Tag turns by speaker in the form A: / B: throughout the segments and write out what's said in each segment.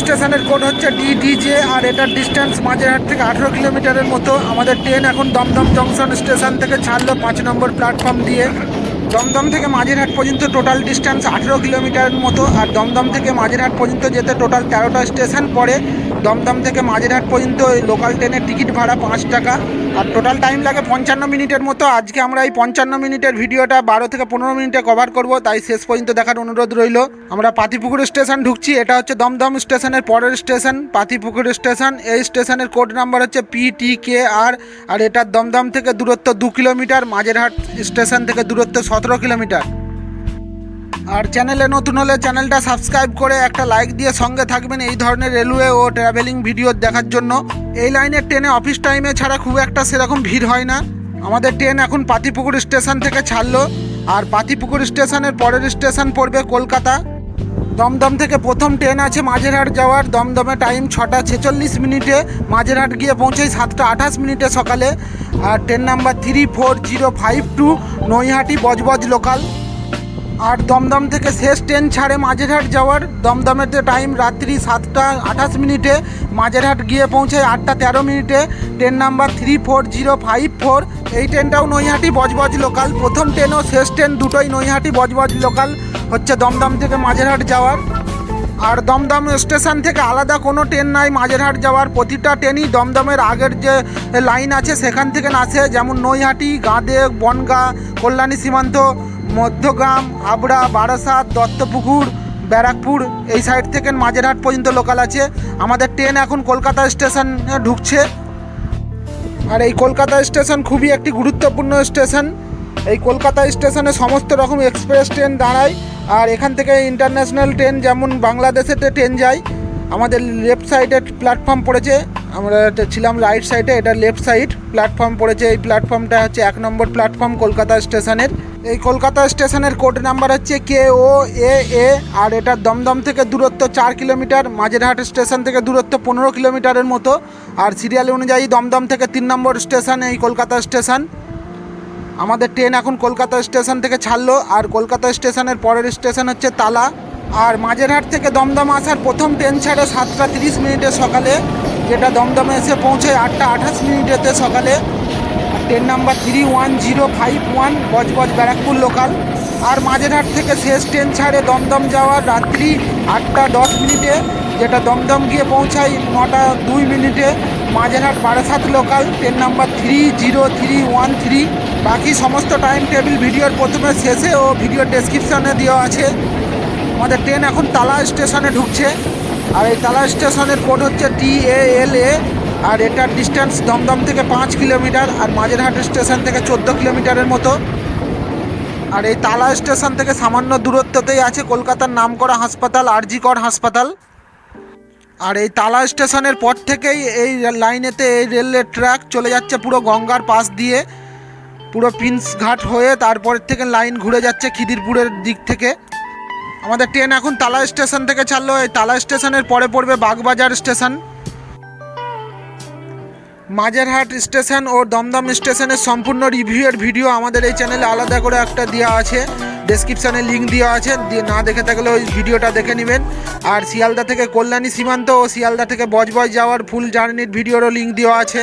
A: স্টেশনের কোড হচ্ছে ডিডিজে আর এটার ডিস্টেন্স মাঝেরহাট থেকে আঠেরো কিলোমিটারের মতো। আমাদের ট্রেন এখন দমদম জংশন স্টেশন থেকে ছাড়লো পাঁচ নম্বর প্ল্যাটফর্ম দিয়ে। দমদম থেকে মাঝেরহাট পর্যন্ত টোটাল ডিস্টেন্স আঠেরো কিলোমিটারের মতো, আর দমদম থেকে মাঝেরহাট পর্যন্ত যেতে টোটাল তেরোটা স্টেশন পড়ে। দমদম থেকে মাঝেরহাট পর্যন্ত লোকাল ট্রেনের টিকিট ভাড়া পাঁচ টাকা। আর টোটাল টাইম লাগে পঞ্চান্ন মিনিটের মতো। আজকে আমরা এই পঞ্চান্ন মিনিটের ভিডিওটা বারো থেকে পনেরো মিনিটে কভার করব, তাই শেষ পর্যন্ত দেখার অনুরোধ রইল। আমরা পাতিপুকুর স্টেশন ঢুকছি, এটা হচ্ছে দমদম স্টেশনের পরের স্টেশন পাতিপুকুর স্টেশন এই স্টেশনের কোড নাম্বার হচ্ছে পি টি কে আর আর এটার দমদম থেকে দূরত্ব দু কিলোমিটার, মাঝেরহাট স্টেশন থেকে দূরত্ব সতেরো কিলোমিটার। আর চ্যানেলে নতুন হলে চ্যানেলটা সাবস্ক্রাইব করে একটা লাইক দিয়ে সঙ্গে থাকবেন এই ধরনের রেলওয়ে ও ট্রাভেলিং ভিডিও দেখার জন্য। এই লাইনের ট্রেনে অফিস টাইমে ছাড়া খুব একটা সেরকম ভিড় হয় না। আমাদের ট্রেন এখন পাতিপুকুর স্টেশন থেকে ছাড়লো। আর পাতিপুকুর স্টেশনের পরের স্টেশন পড়বে কলকাতা। দমদম থেকে প্রথম ট্রেন আছে মাঝেরহাট যাওয়ার। দমদমে টাইম ছটা ছেচল্লিশ মিনিটে। মাঝেরহাট গিয়ে পৌঁছাই সাতটা আঠাশ মিনিটে সকালে। আর train number three four zero five two Naihati Budge Budge local আর দমদম থেকে শেষ ট্রেন ছাড়ে মাঝেরহাট যাওয়ার। দমদমের যে টাইম রাত্রি সাতটা আঠাশ মিনিটে। মাঝেরহাট গিয়ে পৌঁছায় আটটা তেরো মিনিটে। Train number three four zero five four এই ট্রেনটাও নৈহাটি বজবজ লোকাল প্রথম ট্রেন ও শেষ ট্রেন দুটোই নৈহাটি বজবজ লোকাল হচ্ছে দমদম থেকে মাঝেরহাট যাওয়ার। আর দমদম স্টেশন থেকে আলাদা কোনো ট্রেন নাই। মাঝেরহাট যাওয়ার প্রতিটা ট্রেনই দমদমের আগের যে লাইন আছে, সেখান থেকে আসে যেমন নৈহাটি, গাঁদে, বনগা, কল্যাণী সীমান্ত, মধ্যগ্রাম আবড়া বারাসাত, দত্তপুকুর, ব্যারাকপুর, এই সাইড থেকে মাঝেরহাট পর্যন্ত লোকাল আছে। আমাদের ট্রেন এখন কলকাতা স্টেশনে ঢুকছে। আর এই কলকাতা স্টেশন খুবই একটি গুরুত্বপূর্ণ স্টেশন। এই কলকাতা স্টেশনে সমস্ত রকম এক্সপ্রেস ট্রেন দাঁড়ায়, আর এখান থেকে ইন্টারন্যাশনাল ট্রেন যেমন বাংলাদেশেতে ট্রেন যায়, আমাদের লেফট সাইডে প্ল্যাটফর্ম পড়েছে, আমরা ছিলাম রাইট সাইডে এটা লেফট সাইড প্ল্যাটফর্ম পড়েছে, এই প্ল্যাটফর্মটা হচ্ছে এক নম্বর প্ল্যাটফর্ম কলকাতা স্টেশনের। এই কলকাতা স্টেশনের কোড নাম্বার হচ্ছে কে ও এ এ আর এটা দমদম থেকে দূরত্ব চার কিলোমিটার, মাঝেরহাট স্টেশন থেকে দূরত্ব পনেরো কিলোমিটারের মতো, আর সিরিয়াল অনুযায়ী দমদম থেকে তিন নম্বর স্টেশন এই কলকাতা স্টেশন। আমাদের ট্রেন এখন কলকাতা স্টেশন থেকে ছাড়লো আর কলকাতা স্টেশনের পরের স্টেশন হচ্ছে তালা। আর মাঝেরহাট থেকে দমদম আসার প্রথম ট্রেন ছাড়ে সাতটা তিরিশ মিনিটে সকালে, যেটা দমদমে এসে পৌঁছায় আটটা আঠাশ মিনিটেতে সকালে। Train number three one zero five one Budge Budge Barrackpore local আর মাঝেরহাট থেকে শেষ ট্রেন ছাড়ে দমদম যাওয়ার রাত্রি আটটা দশ মিনিটে, যেটা দমদম গিয়ে পৌঁছায় নটা দুই মিনিটে। Majerhat Barasat local train number three zero three one three বাকি সমস্ত টাইম টেবিল ভিডিওর প্রথমে, শেষে ও ভিডিও ডেসক্রিপশনে দেওয়া আছে। আমাদের ট্রেন এখন তালা স্টেশনে ঢুকছে। আর এই তালা স্টেশনের কোড হচ্ছে টি এ এল এ আর এটার ডিস্টেন্স দমদম থেকে পাঁচ কিলোমিটার, আর মাঝেরহাট স্টেশন থেকে চোদ্দ কিলোমিটারের মতো। আর এই তালা স্টেশন থেকে সামান্য দূরত্বতেই আছে কলকাতার নামকরা হাসপাতাল আরজিকর হাসপাতাল। আর এই তালা স্টেশনের পর থেকেই এই লাইনেতে এই রেলের ট্র্যাক চলে যাচ্ছে পুরো গঙ্গার পাশ দিয়ে। পুরো পিন্স ঘাট হয়ে তারপর থেকে লাইন ঘুরে যাচ্ছে খিদিরপুরের দিক থেকে। আমাদের ট্রেন এখন তালা স্টেশন থেকে ছাড়লো। এই তালা স্টেশনের পরে পড়বে বাগবাজার স্টেশন। মাঝেরহাট স্টেশন ও দমদম স্টেশনের সম্পূর্ণ রিভিউয়ের ভিডিও আমাদের এই চ্যানেলে আলাদা করে একটা দেওয়া আছে। ডেসক্রিপশানে লিঙ্ক দেওয়া আছে। না দেখে থাকলে ওই ভিডিওটা দেখে নেবেন। আর শিয়ালদা থেকে কল্যাণী সীমান্ত ও শিয়ালদা থেকে বজবজ যাওয়ার ফুল জার্নির ভিডিওরও লিঙ্ক দেওয়া আছে।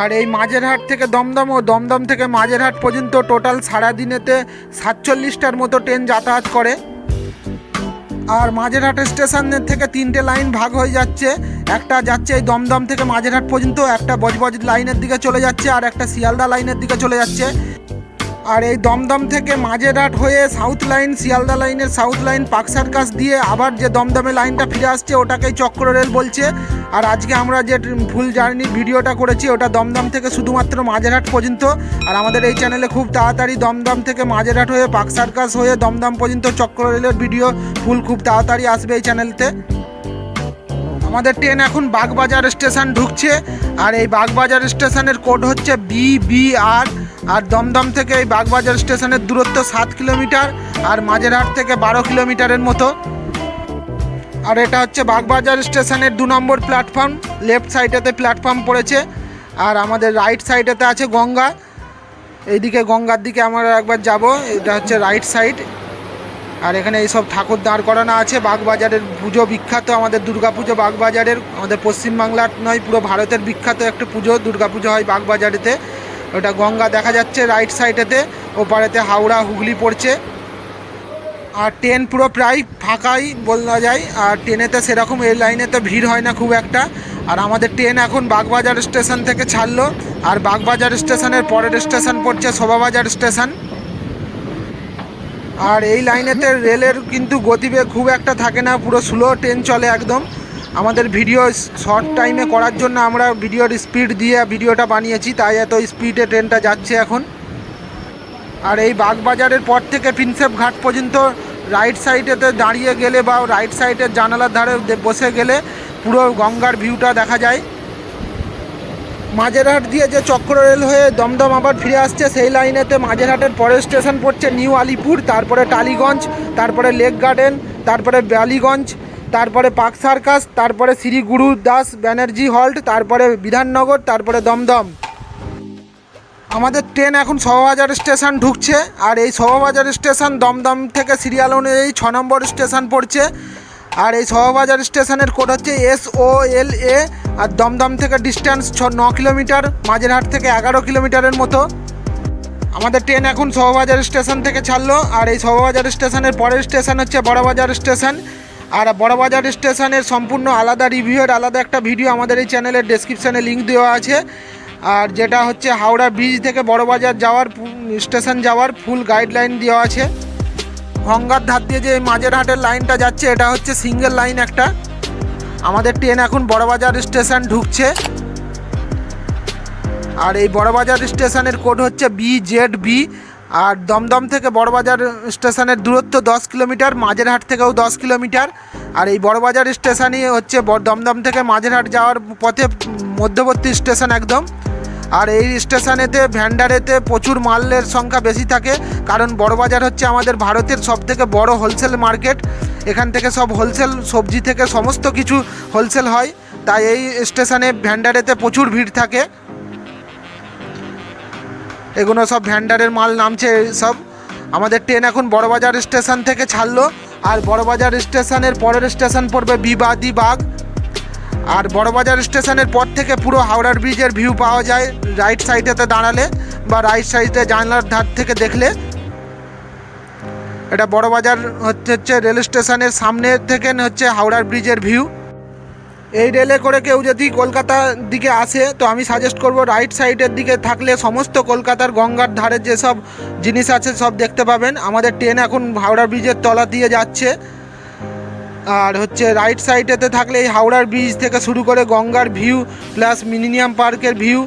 A: আর এই মাঝেরহাট থেকে দমদম ও দমদম থেকে মাঝেরহাট পর্যন্ত টোটাল সারাদিনেতে সাতচল্লিশটার মতো ট্রেন যাতায়াত করে। আর মাঝেরহাট স্টেশনের থেকে তিনটে লাইন ভাগ হয়ে যাচ্ছে। একটা যাচ্ছে এই দমদম থেকে মাঝেরহাট পর্যন্ত, একটা বজবজ লাইনের দিকে চলে যাচ্ছে আর একটা শিয়ালদা লাইনের দিকে চলে যাচ্ছে। আর এই দমদম থেকে মাঝেরহাট হয়ে সাউথ লাইন শিয়ালদা লাইনের সাউথ লাইন পাক সার্কাস দিয়ে আবার যে দমদমে লাইনটা ফিরে আসছে, ওটাকেই চক্র রেল বলছে। আর আজকে আমরা যে ফুল জার্নির ভিডিওটা করেছি, ওটা দমদম থেকে শুধুমাত্র মাঝেরহাট পর্যন্ত। আর আমাদের এই চ্যানেলে খুব তাড়াতাড়ি দমদম থেকে মাঝেরহাট হয়ে পাক সার্কাস হয়ে দমদম পর্যন্ত চক্র রেলের ভিডিও ফুল খুব তাড়াতাড়ি আসবে এই চ্যানেলতে আমাদের ট্রেন এখন বাগবাজার স্টেশন ঢুকছে, আর এই বাগবাজার স্টেশনের কোড হচ্ছে বিবিআর আর দমদম থেকে এই বাগবাজার স্টেশনের দূরত্ব সাত কিলোমিটার আর মাঝেরহাট থেকে বারো কিলোমিটারের মতো। আর এটা হচ্ছে বাগবাজার স্টেশনের দু নম্বর প্ল্যাটফর্ম লেফট সাইডেতে প্ল্যাটফর্ম পড়েছে। আর আমাদের রাইট সাইডেতে আছে গঙ্গা। এইদিকে গঙ্গার দিকে আমরা একবার যাব, এটা হচ্ছে রাইট সাইড আর এখানে এইসব ঠাকুর দাঁড় করানো আছে, বাগবাজারের পুজো বিখ্যাত, আমাদের দুর্গাপুজো বাগবাজারের, আমাদের পশ্চিমবাংলার নয়, পুরো ভারতের বিখ্যাত একটা পুজো, দুর্গাপুজো হয় বাগবাজারেতে। ওটা গঙ্গা দেখা যাচ্ছে রাইট সাইডেতে ওপারেতে হাওড়া, হুগলি পড়ছে। আর ট্রেন পুরো প্রায় ফাঁকাই বলা যায়, আর ট্রেনেতে সেরকম এই লাইনেতে ভিড় হয় না খুব একটা। আর আমাদের ট্রেন এখন বাগবাজার স্টেশন থেকে ছাড়লো, আর বাগবাজার স্টেশনের পরের স্টেশন পড়ছে শোভাবাজার স্টেশন আর এই লাইনেতে রেলের কিন্তু গতিবেগ খুব একটা থাকে না, পুরো স্লো ট্রেন চলে একদম। আমাদের ভিডিও শর্ট টাইমে করার জন্য আমরা ভিডিওর স্পিড দিয়ে ভিডিওটা বানিয়েছি, তাই এত স্পিডে ট্রেনটা যাচ্ছে এখন। আর এই বাগবাজারের পর থেকে প্রিন্সেপ ঘাট পর্যন্ত রাইট সাইডেতে দাঁড়িয়ে গেলে বা রাইট সাইডের জানালার ধারে বসে গেলে পুরো গঙ্গার ভিউটা দেখা যায়। মাঝেরহাট দিয়ে যে চক্র রেল হয়ে দমদম আবার ফিরে আসছে, সেই লাইনেতে মাঝেরহাটের পরের স্টেশন পড়ছে নিউ আলিপুর, তারপরে টালিগঞ্জ, তারপরে লেক গার্ডেন, তারপরে বালিগঞ্জ তারপরে পার্ক সার্কাস, তারপরে শ্রী গুরু দাস ব্যানার্জি হল্ট, তারপরে বিধাননগর, তারপরে দমদম। আমাদের ট্রেন এখন শোভাবাজার স্টেশন ঢুকছে, আর এই শোভাবাজার স্টেশন দমদম থেকে সিরিয়াল অনুযায়ী ছ নম্বর স্টেশন পড়ছে। আর এই শোভাবাজার স্টেশনের কোড হচ্ছে এস ও এল এ, আর দমদম থেকে ডিস্টেন্স ছ, ন কিলোমিটার, মাঝেরহাট থেকে এগারো কিলোমিটারের মতো। আমাদের ট্রেন এখন শোভাবাজার স্টেশন থেকে ছাড়লো, আর এই শোভাবাজার স্টেশনের পরের স্টেশন হচ্ছে বড়বাজার স্টেশন। আর বড়বাজার স্টেশনের সম্পূর্ণ আলাদা রিভিউয়ের আলাদা একটা ভিডিও আমাদের এই চ্যানেলের ডেসক্রিপশানে লিঙ্ক দেওয়া আছে। আর যেটা হচ্ছে হাওড়া ব্রিজ থেকে বড়বাজার যাওয়ার স্টেশন যাওয়ার ফুল গাইডলাইন দেওয়া আছে। গঙ্গার ধার দিয়ে যে মাঝেরহাটের লাইনটা যাচ্ছে, এটা হচ্ছে সিঙ্গেল লাইন একটা। আমাদের ট্রেন এখন বড়বাজার স্টেশন ঢুকছে। আর এই বড়বাজার স্টেশনের কোড হচ্ছে বি জেড বি আর দমদম থেকে বড়বাজার স্টেশনের দূরত্ব দশ কিলোমিটার, মাঝেরহাট থেকেও দশ কিলোমিটার। আর এই বড়বাজার স্টেশনই হচ্ছে দমদম থেকে মাঝেরহাট যাওয়ার পথে মধ্যবর্তী স্টেশন একদম। আর এই স্টেশনেতে, ভ্যান্ডারেতে প্রচুর মালের সংখ্যা বেশি থাকে, কারণ বড়বাজার হচ্ছে আমাদের ভারতের সবথেকে বড় হোলসেল মার্কেট। এখান থেকে সব হোলসেল সবজি থেকে সমস্ত কিছু হোলসেল হয়। তাই এই স্টেশনে, ভ্যান্ডারেতে প্রচুর ভিড় থাকে। এগুলো সব ভ্যান্ডারের মাল নামছে, সব। আমাদের ট্রেন এখন বড়বাজার স্টেশন থেকে ছাড়লো, আর বড়বাজার স্টেশনের পরের স্টেশন পড়বে বিবাদী বাগ। আর বড়বাজার স্টেশনের পর থেকে পুরো হাওড়ার ব্রিজের ভিউ পাওয়া যায় রাইট সাইডেতে দাঁড়ালে বা রাইট সাইডে জানলার ধার থেকে দেখলে। এটা বড়বাজার হচ্ছে হচ্ছে রেল স্টেশনের সামনে থেকে হচ্ছে হাওড়ার ব্রিজের ভিউ। এই রেলে করে কেউ যদি কলকাতার দিকে আসে, তো আমি সাজেস্ট করব রাইট সাইডের দিকে থাকলে সমস্ত কলকাতার গঙ্গার ধারে যেসব জিনিস আছে সব দেখতে পাবেন। আমাদের ট্রেন এখন হাওড়া ব্রিজের তলা দিয়ে যাচ্ছে। আর হচ্ছে রাইট সাইডেতে থাকলে এই হাওড়ার ব্রিজ থেকে শুরু করে গঙ্গার ভিউ প্লাস মিনিনিয়াম পার্কের ভিউ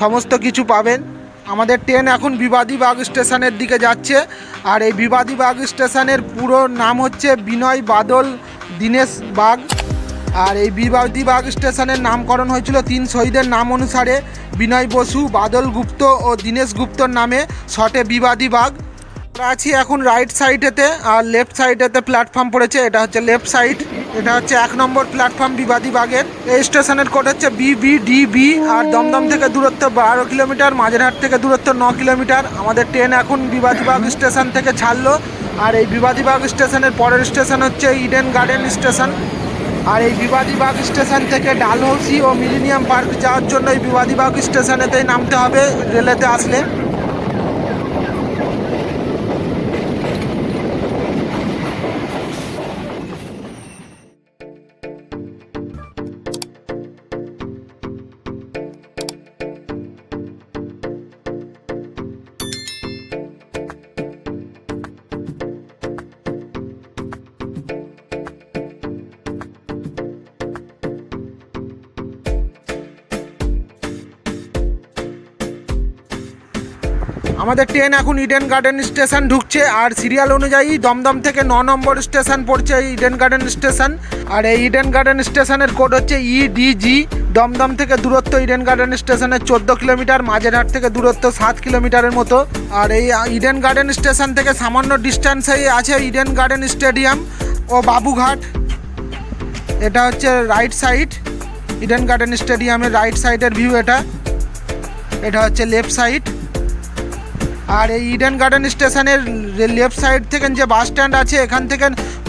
A: সমস্ত কিছু পাবেন। আমাদের ট্রেন এখন বিবাদী বাগ স্টেশনের দিকে যাচ্ছে। আর এই বিবাদী বাগ স্টেশনের পুরো নাম হচ্ছে বিনয় বাদল দীনেশ বাগ। আর এই বিবাদী বাগ স্টেশনের নামকরণ হয়েছিল তিন শহীদের নাম অনুসারে। বিনয় বসু, বাদল গুপ্ত ও দীনেশ গুপ্তর নামে শটে বিবাদী বাগ আমরা আছি এখন রাইট সাইডেতে আর লেফট সাইডেতে প্ল্যাটফর্ম পড়েছে, এটা হচ্ছে লেফট সাইড এটা হচ্ছে এক নম্বর প্ল্যাটফর্ম বিবাদী বাগের এই স্টেশনের কোড হচ্ছে বিবিডিবি আর দমদম থেকে দূরত্ব বারো কিলোমিটার, মাঝেরহাট থেকে দূরত্ব ন কিলোমিটার। আমাদের ট্রেন এখন বিবাদী বাগ স্টেশন থেকে ছাড়লো। আর এই বিবাদী বাগ স্টেশনের পরের স্টেশন হচ্ছে ইডেন গার্ডেন স্টেশন আর এই বিবাদীবাগ স্টেশন থেকে ডালহৌসি ও মিলিনিয়াম পার্ক যাওয়ার জন্য এই বিবাদীবাগ স্টেশনেতেই নামতে হবে। রেলেতে আসলে আমাদের ট্রেন এখন ইডেন গার্ডেন স্টেশন ঢুকছে, আর সিরিয়াল অনুযায়ী দমদম থেকে ন নম্বর স্টেশন পড়ছে ইডেন গার্ডেন স্টেশন আর এই ইডেন গার্ডেন স্টেশনের কোড হচ্ছে ইডিজি দমদম থেকে দূরত্ব ইডেন গার্ডেন স্টেশনের চোদ্দ কিলোমিটার, মাঝেরহাট থেকে দূরত্ব সাত কিলোমিটারের মতো। আর এই ইডেন গার্ডেন স্টেশন থেকে সামান্য ডিস্টেন্সেই আছে ইডেন গার্ডেন স্টেডিয়াম ও বাবুঘাট। এটা হচ্ছে রাইট সাইড ইডেন গার্ডেন স্টেডিয়ামের রাইট সাইডের ভিউ এটা। এটা হচ্ছে লেফট সাইড আর এই ইডেন গার্ডেন স্টেশনের লেফট সাইড থেকে যে বাস স্ট্যান্ড আছে, এখান থেকে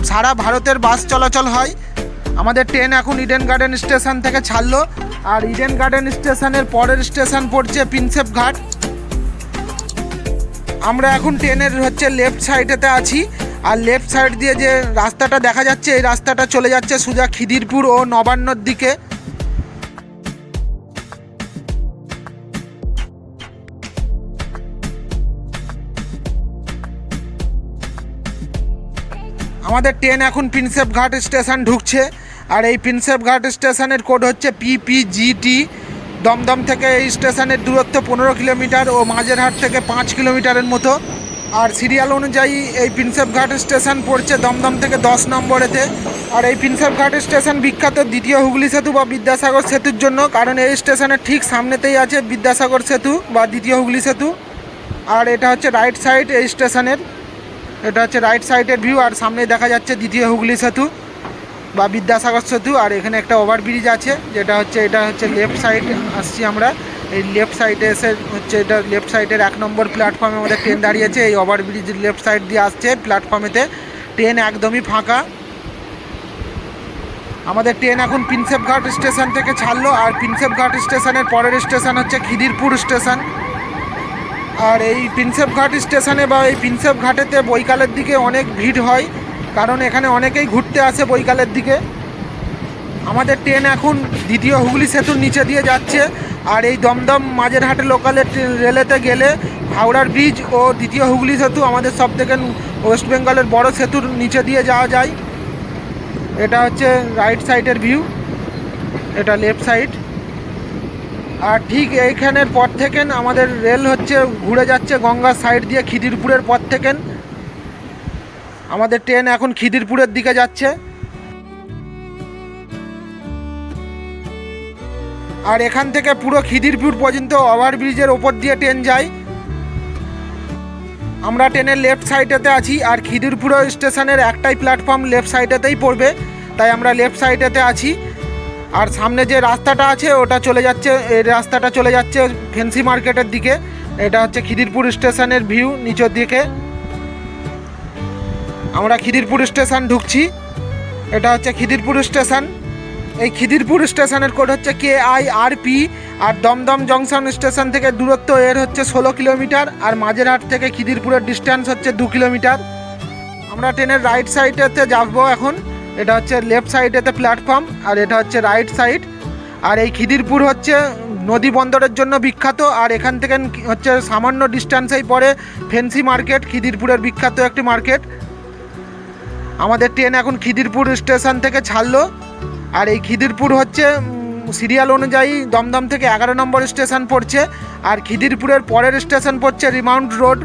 A: সারা ভারতের বাস চলাচল হয়। আমাদের ট্রেন এখন ইডেন গার্ডেন স্টেশন থেকে ছাড়লো। আর ইডেন গার্ডেন স্টেশনের পরের স্টেশন পড়ছে প্রিন্সেপ ঘাট আমরা এখন ট্রেনের হচ্ছে লেফট সাইডেতে আছি। আর লেফট সাইড দিয়ে যে রাস্তাটা দেখা যাচ্ছে, এই রাস্তাটা চলে যাচ্ছে সোজা খিদিরপুর ও নবান্নর দিকে। আমাদের ট্রেন এখন প্রিন্সেপ ঘাট স্টেশন ঢুকছে, আর এই প্রিন্সেপ ঘাট স্টেশনের কোড হচ্ছে পিপিজিটি দমদম থেকে এই স্টেশনের দূরত্ব পনেরো কিলোমিটার ও মাঝেরহাট থেকে পাঁচ কিলোমিটারের মতো। আর সিরিয়াল অনুযায়ী এই প্রিন্সেপ ঘাট স্টেশন পড়ছে দমদম থেকে দশ নম্বরেতে। আর এই প্রিন্সেপ ঘাট স্টেশন বিখ্যাত দ্বিতীয় হুগলি সেতু বা বিদ্যাসাগর সেতুর জন্য, কারণ এই স্টেশনের ঠিক সামনেতেই আছে বিদ্যাসাগর সেতু বা দ্বিতীয় হুগলি সেতু। আর এটা হচ্ছে রাইট সাইড এই স্টেশনের। এটা হচ্ছে রাইট সাইডের ভিউ আর সামনে দেখা যাচ্ছে দ্বিতীয় হুগলি সেতু বা বিদ্যাসাগর সেতু, আর এখানে একটা ওভারব্রিজ আছে, যেটা হচ্ছে, এটা হচ্ছে লেফট সাইড আসছি আমরা। এই লেফট সাইডে এসে হচ্ছে এটা লেফট সাইডের এক নম্বর প্ল্যাটফর্মে আমাদের ট্রেন দাঁড়িয়েছে। এই ওভারব্রিজ লেফট সাইড দিয়ে আসছে প্ল্যাটফর্মেতে ট্রেন একদমই ফাঁকা। আমাদের ট্রেন এখন প্রিন্সেপ ঘাট স্টেশন থেকে ছাড়লো, আর প্রিন্সেপ ঘাট স্টেশনের পরের স্টেশন হচ্ছে খিদিরপুর স্টেশন আর এই প্রিন্সেপ ঘাট স্টেশনে বা এই প্রিন্সেপ ঘাটেতে বৈকালের দিকে অনেক ভিড় হয়, কারণ এখানে অনেকেই ঘুরতে আসে বৈকালের দিকে। আমাদের ট্রেন এখন দ্বিতীয় হুগলি সেতুর নিচে দিয়ে যাচ্ছে, আর এই দমদম মাঝেরহাটে লোকালের রেলেতে গেলে হাওড়ার ব্রিজ ও দ্বিতীয় হুগলি সেতু আমাদের সব থেকে ওয়েস্ট বেঙ্গলের বড় সেতুর নিচে দিয়ে যাওয়া যায়। এটা হচ্ছে রাইট সাইডের ভিউ এটা লেফট সাইড আর ঠিক এইখানের পর থেকে আমাদের রেল হচ্ছে ঘুরে যাচ্ছে গঙ্গার সাইড দিয়ে খিদিরপুরের পর থেকে আমাদের ট্রেন এখন খিদিরপুরের দিকে যাচ্ছে। আর এখান থেকে পুরো খিদিরপুর পর্যন্ত ওভারব্রিজের ওপর দিয়ে ট্রেন যায়। আমরা ট্রেনের লেফট সাইডেতে আছি আর খিদিরপুর স্টেশনের একটাই প্ল্যাটফর্ম লেফট সাইডেতেই পড়বে। তাই আমরা লেফট সাইডেতে আছি। আর সামনে যে রাস্তাটা আছে, ওটা চলে যাচ্ছে, এই রাস্তাটা চলে যাচ্ছে ফেন্সি মার্কেটের দিকে। এটা হচ্ছে খিদিরপুর স্টেশনের ভিউ নিচের দিকে। আমরা খিদিরপুর স্টেশন ঢুকছি। এটা হচ্ছে খিদিরপুর স্টেশন। এই খিদিরপুর স্টেশনের কোড হচ্ছে কে আই আর পি আর দমদম জংশন স্টেশন থেকে দূরত্ব এর হচ্ছে ষোলো কিলোমিটার আর মাঝেরহাট থেকে খিদিরপুরের ডিস্টেন্স হচ্ছে দু কিলোমিটার। আমরা ট্রেনের রাইট সাইডেতে যাব এখন। এটা হচ্ছে লেফট সাইডেতে প্ল্যাটফর্ম আর এটা হচ্ছে রাইট সাইড আর এই খিদিরপুর হচ্ছে নদী বন্দরের জন্য বিখ্যাত আর এখান থেকে হচ্ছে সামান্য ডিস্টেন্সেই পড়ে ফেন্সি মার্কেট খিদিরপুরের বিখ্যাত একটি মার্কেট আমাদের ট্রেন এখন খিদিরপুর স্টেশন থেকে ছাড়লো। আর এই খিদিরপুর হচ্ছে সিরিয়াল অনুযায়ী দমদম থেকে এগারো নম্বর স্টেশন পড়ছে। আর খিদিরপুরের পরের স্টেশন পড়ছে রিমাউন্ট রোড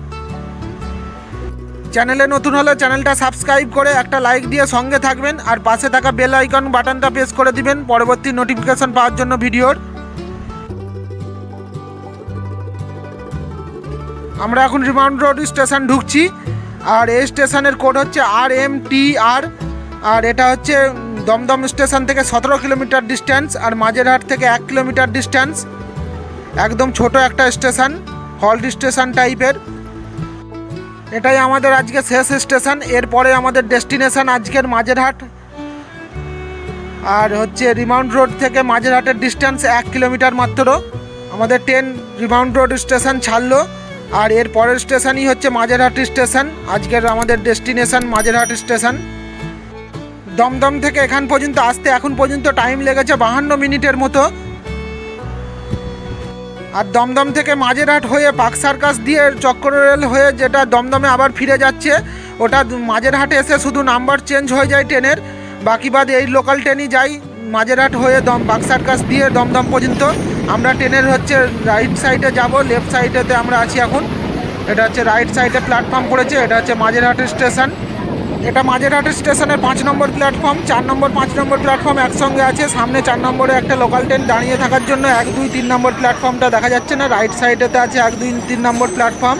A: চ্যানেলে নতুন হলে চ্যানেলটা সাবস্ক্রাইব করে একটা লাইক দিয়ে সঙ্গে থাকবেন আর পাশে থাকা বেল আইকন বাটনটা প্রেস করে দিবেন পরবর্তী নোটিফিকেশন পাওয়ার জন্য ভিডিওর। আমরা এখন রিমাউন্ট রোড স্টেশন ঢুকছি আর এই স্টেশনের কোড হচ্ছে আর এম টি আর আর এটা হচ্ছে দমদম স্টেশন থেকে সতেরো কিলোমিটার ডিস্টেন্স আর মাঝেরহাট থেকে এক কিলোমিটার ডিস্ট্যান্স একদম ছোট একটা স্টেশন, হল্ট স্টেশন টাইপের। এটাই আমাদের আজকে শেষ স্টেশন, এরপরে আমাদের ডেস্টিনেশন আজকের মাঝেরহাট। আর হচ্ছে রিমাউন্ড রোড থেকে মাঝেরহাটের ডিস্টেন্স এক কিলোমিটার মাত্র। আমাদের ট্রেন রিমাউন্ট রোড স্টেশন ছাড়লো, আর এর পরের স্টেশনই হচ্ছে মাঝেরহাট স্টেশন আজকের আমাদের ডেস্টিনেশন মাঝেরহাট স্টেশন দমদম থেকে এখান পর্যন্ত, আসতে এখন পর্যন্ত টাইম লেগেছে বাহান্ন মিনিটের মতো। আর দমদম থেকে মাঝেরহাট হয়ে পাক সার্কাস দিয়ে চক্র রেল হয়ে যেটা দমদমে আবার ফিরে যাচ্ছে, ওটা মাঝেরহাটে এসে শুধু নাম্বার চেঞ্জ হয়ে যায় ট্রেনের, বাকি বাদ এই লোকাল ট্রেনই যাই মাঝেরহাট হয়ে দম বাক সার্কাস দিয়ে দমদম পর্যন্ত। আমরা ট্রেনের হচ্ছে রাইট সাইডে যাব লেফট সাইডেতে আমরা আছি এখন। এটা হচ্ছে রাইট সাইডে প্ল্যাটফর্ম পড়েছে এটা হচ্ছে মাঝেরহাট স্টেশন এটা মাঝেরহাটের স্টেশনের পাঁচ নম্বর প্ল্যাটফর্ম, চার নম্বর, পাঁচ নম্বর প্ল্যাটফর্ম একসঙ্গে আছে। সামনে চার নম্বরে একটা লোকাল ট্রেন দাঁড়িয়ে থাকার জন্য এক, দুই, তিন নম্বর প্ল্যাটফর্মটা দেখা যাচ্ছে না। রাইট সাইডেতে আছে এক, দুই, তিন নম্বর প্ল্যাটফর্ম।